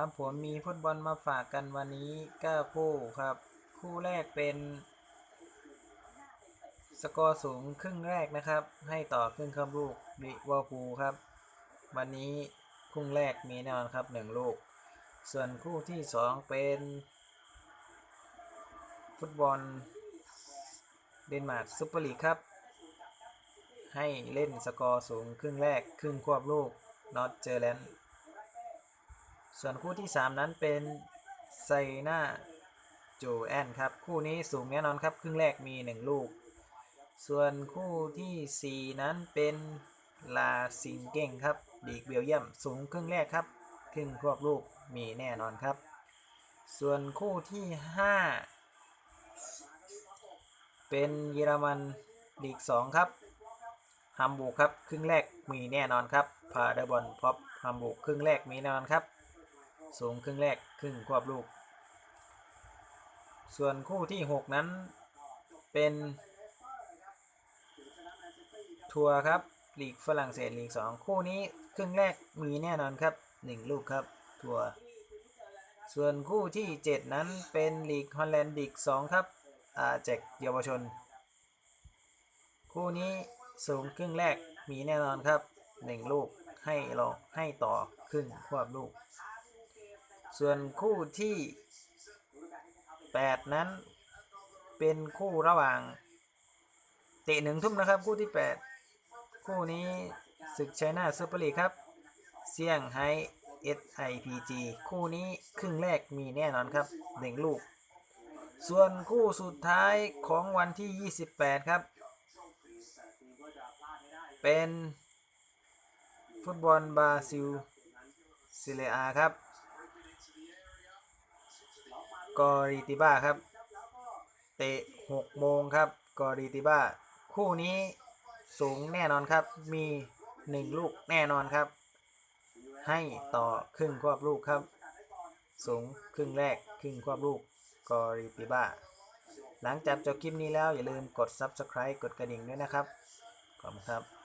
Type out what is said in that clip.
ครับผมมีฟุตบอลมาฝากกันวันนี้ก็คู่ครับ คู่แรกเป็น สกอร์สูงครึ่งแรกนะครับ ให้ต่อครึ่งคำลูกลิเวอร์พูลครับ วันนี้ครึ่งแรกมีแน่นอนครับหนึ่งลูก ส่วนคู่ที่สองเป็น ฟุตบอลเดนมาร์กซุปเปอร์ลีกครับ ให้เล่นสกอร์สูงครึ่งแรกครึ่งควบลูกนอตเจอแลนด์ ส่วนคู่ที่ 3 นั้นเป็นไซนาโจแอนครับ คู่นี้สูงแน่นอนครับ ครึ่งแรกมี 1 ลูก ส่วนคู่ทีสี่ 4 นั้นเป็นลาซิงเก้งครับดีกเบลเยียมสูงครึ่งแรกครับ ครึ่งควบลูกมีแน่นอนครับ ส่วนคู่ที่ 5 เป็นเยอรมันลีก 2 ครับฮัมบูร์กครับ ครึ่งแรกมีแน่นอนครับพาเดอร์บอลพอปฮัมบูร์กครึ่งแรกมีแน่นอนครับ สูงครึ่งแรกครึ่งควบลูก ส่วนคู่ที่ 6 นั้นเป็นทัวร์ครับลีกฝรั่งเศสลีก2คู่นี้ครึ่งแรกมีแน่นอนครับ 1 ลูกครับทัวร์ส่วนคู่ที่ 7 นั้นเป็นลีกฮอลแลนด์ลีก2ครับอาแจกเยาวชน คู่นี้สูงครึ่งแรกมีแน่นอนครับ 1 ลูกให้ลองให้ต่อครึ่งควบลูก ส่วนคู่ที่ 8 นั้นเป็นคู่ระหว่างเตะหนึ่งทุ่มนะครับคู่ที่ 8 คู่นี้ศึกไชน่าซูเปอร์ลีกครับ เซี่ยงไฮ้ SIPG คู่นี้ครึ่งแรกมีแน่นอนครับ1ลูก ส่วนคู่สุดท้ายของวันที่ 28 ครับ เป็นฟุตบอลบราซิลซิเลอาครับ กอริติบ้าครับ เตะ6โมงครับ กอริติบ้า คู่นี้สูงแน่นอนครับ มี1ลูกแน่นอนครับ ให้ต่อครึ่งควบลูกครับ สูงครึ่งแรกครึ่งควบลูก กอริติบ้า หลังจากจบคลิปนี้แล้วอย่าลืมกด Subscribe กดกระดิ่งด้วยนะครับ ขอบคุณครับ